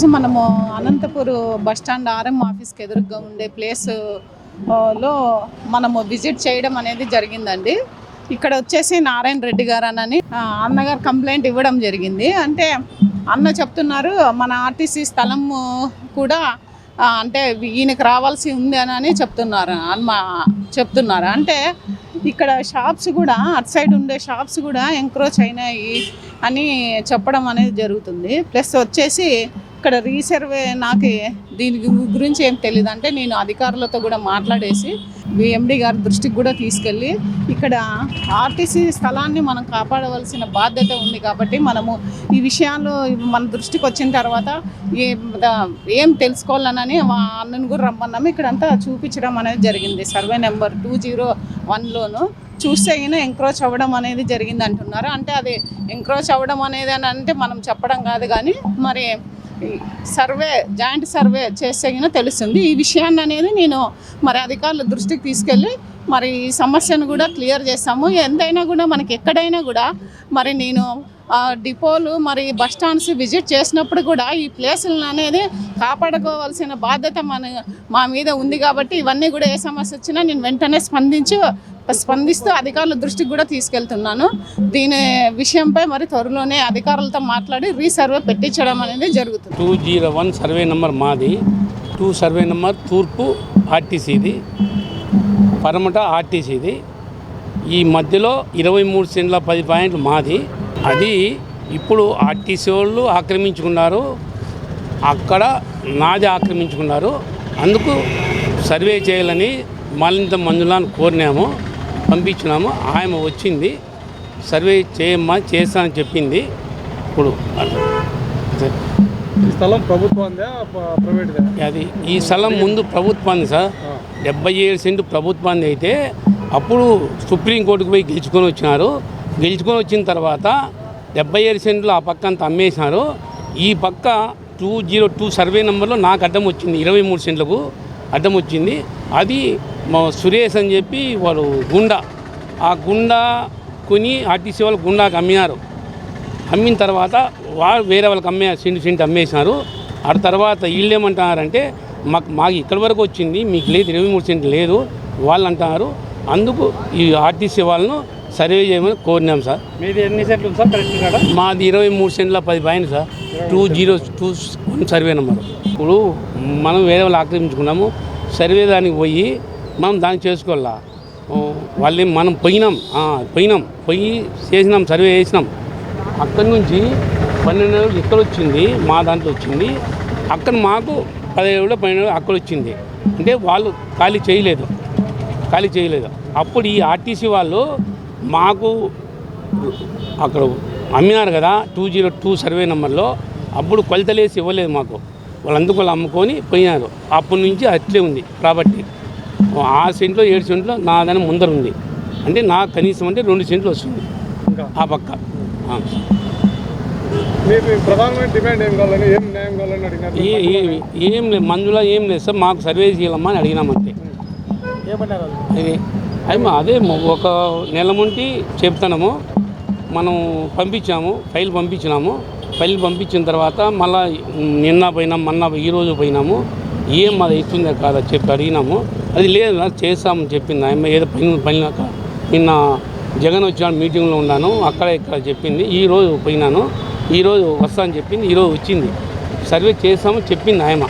ఈరోజు మనము Anantapur bus stand RM ఆఫీస్కి ఎదురుగా ఉండే ప్లేస్లో మనము విజిట్ చేయడం అనేది జరిగిందండి. ఇక్కడ వచ్చేసి నారాయణ రెడ్డి గారు అని అన్నగారు కంప్లైంట్ ఇవ్వడం జరిగింది. అంటే అన్న చెప్తున్నారు మన ఆర్టీసీ స్థలం కూడా అంటే ఈయనకి రావాల్సి ఉంది అని అని చెప్తున్నారు అన్న చెప్తున్నారు. అంటే ఇక్కడ షాప్స్ కూడా అటు సైడ్ ఉండే షాప్స్ కూడా ఎంక్రోచ్ అయినాయి అని చెప్పడం అనేది జరుగుతుంది. ప్లస్ వచ్చేసి ఇక్కడ రీసర్వే నాకు దీని గురించి ఏం తెలియదు అంటే నేను అధికారులతో కూడా మాట్లాడేసి ఎండి గారి దృష్టికి కూడా తీసుకెళ్ళి ఇక్కడ ఆర్టీసీ స్థలాన్ని మనం కాపాడవలసిన బాధ్యత ఉంది కాబట్టి మనము ఈ విషయాలు మన దృష్టికి వచ్చిన తర్వాత ఏ ఏం తెలుసుకోవాలనని మా అన్నను కూడా రమ్మన్నాము. ఇక్కడంతా చూపించడం అనేది జరిగింది. సర్వే నెంబర్ టూ జీరో వన్లోను చూస్తే అయినా ఎంక్రోచ్ అవ్వడం అనేది జరిగింది అంటున్నారు అంటే అది ఎంక్రోచ్ అవ్వడం అనేది అని అంటే మనం చెప్పడం కాదు కానీ మరి సర్వే జాయింట్ సర్వే చేస్తే తెలుస్తుంది. ఈ విషయాన్ని అనేది నేను మరి అధికారుల దృష్టికి తీసుకెళ్ళి మరి ఈ సమస్యను కూడా క్లియర్ చేస్తాము. ఎంతైనా కూడా మనకి ఎక్కడైనా కూడా మరి నేను డిపోలు మరి బస్ స్టాండ్స్ విజిట్ చేసినప్పుడు కూడా ఈ ప్లేసులను అనేది కాపాడుకోవాల్సిన బాధ్యత మన మా మీద ఉంది కాబట్టి ఇవన్నీ కూడా ఏ సమస్య వచ్చినా నేను వెంటనే స్పందించి స్పందిస్తూ అధికారుల దృష్టికి కూడా తీసుకెళ్తున్నాను. దీని విషయంపై మరి త్వరలోనే అధికారులతో మాట్లాడి రీసర్వే పెట్టించడం అనేది జరుగుతుంది. Two zero one survey number మాది. టూ సర్వే నెంబర్ తూర్పు ఆర్టీసీది పరమట ఆర్టీసీది. ఈ మధ్యలో ఇరవై మూడు సెంట్ల పది పాయింట్లు మాది. అది ఇప్పుడు ఆర్టీసీ వాళ్ళు ఆక్రమించుకున్నారు. అక్కడ నాది ఆక్రమించుకున్నారు. అందుకు సర్వే చేయాలని మరింత మంజులాన్ని కోరినాము. పంపించినాము. ఆమె వచ్చింది. సర్వే చేయమ్మా చేస్తానని చెప్పింది. ఇప్పుడు. ఈ స్థలం ప్రభుత్వందా ప- ప్రైవేట్దా? అది ఈ స్థలం ముందు ప్రభుత్వాన్ని సార్. డెబ్బై ఏడు సెంటు ప్రభుత్వాన్ని అయితే అప్పుడు సుప్రీంకోర్టుకు పోయి గెలుచుకొని వచ్చినారు. గెలుచుకొని వచ్చిన తర్వాత డెబ్బై ఏడు సెంట్లు ఆ పక్క అంతా అమ్మేసినారు. ఈ పక్క టూ జీరో టూ సర్వే నెంబర్లో నాకు అడ్డం వచ్చింది. ఇరవై మూడు సెంట్లకు. అడ్డం వచ్చింది అది మా సురేష్ అని చెప్పి వాడు గుండా ఆ గుండా కొని ఆర్టీసీ వాళ్ళు గుండాకు అమ్మినారు. అమ్మిన తర్వాత వాళ్ళు వేరే వాళ్ళకి అమ్మే సింటి సింటి అమ్మేసినారు. ఆ తర్వాత వీళ్ళు ఏమంటున్నారంటే మాకు మాకు ఇక్కడి వరకు వచ్చింది మీకు లేదు ఇరవై మూడు సెంట్లు లేదు వాళ్ళు అంటున్నారు. అందుకు ఈ ఆర్టీసీ వాళ్ళను సర్వే చేయమని కోరినాం సార్. మీది ఎన్ని సెంట్లు సార్ మాది ఇరవై మూడు సెంట్ల పది పైన sir. Two zero two one survey number. ఇప్పుడు మనం వేరే వాళ్ళు ఆక్రమించుకున్నాము సర్వే దానికి పోయి మనం దాన్ని చేసుకోవాలా? ఓ, వాళ్ళేం మనం పోయినాం పోయినాం పోయి చేసినాం సర్వే చేసినాం. అక్కడి నుంచి పన్నెండు రోజులు ఇక్కడ వచ్చింది మా దాంట్లో వచ్చింది. అక్కడ మాకు పదిహేడు రోజులు పన్నెండు రోజులు అక్కడ వచ్చింది. అంటే వాళ్ళు ఖాళీ చేయలేదు ఖాళీ చేయలేదు. అప్పుడు ఈ ఆర్టీసీ వాళ్ళు మాకు అక్కడ అమ్మినారు కదా టూ జీరో టూ సర్వే నెంబర్లో. అప్పుడు కొలతలేసి ఇవ్వలేదు మాకు. వాళ్ళందుకు వాళ్ళు అమ్ముకొని పోయినారు. అప్పటి నుంచి అట్లే ఉంది ప్రాపర్టీ. ఆ సెంట్లో ఏడు సెంట్లో నాదని ముందర ఉంది. అంటే నాకు కనీసం అంటే రెండు సెంట్లు వస్తుంది. ఆ పక్క. ఏం లేదు. మందులో ఏం లేదు సార్. మాకు సర్వే చేయాలమ్మా అని అడిగినామంతే ఏమన్నారు అది అది అదే ఒక నెల ముంటి చెప్తున్నాము. మనం పంపించాము ఫైల్ పంపించినాము. పల్లి పంపించిన తర్వాత మళ్ళా నిన్న పోయినాం మొన్న ఈరోజు పోయినాము. ఏం అది అవుతుందో కాదా చెప్పి అడిగినాము. అది లేదు చేస్తామని చెప్పింది ఆమె ఏదో పని పనినాక నిన్న జగన్ వచ్చిన మీటింగ్లో ఉన్నాను అక్కడ ఇక్కడ చెప్పింది. ఈరోజు పోయినాను ఈరోజు వస్తా అని చెప్పింది ఈరోజు వచ్చింది. సర్వే చేస్తామని చెప్పింది ఆయమ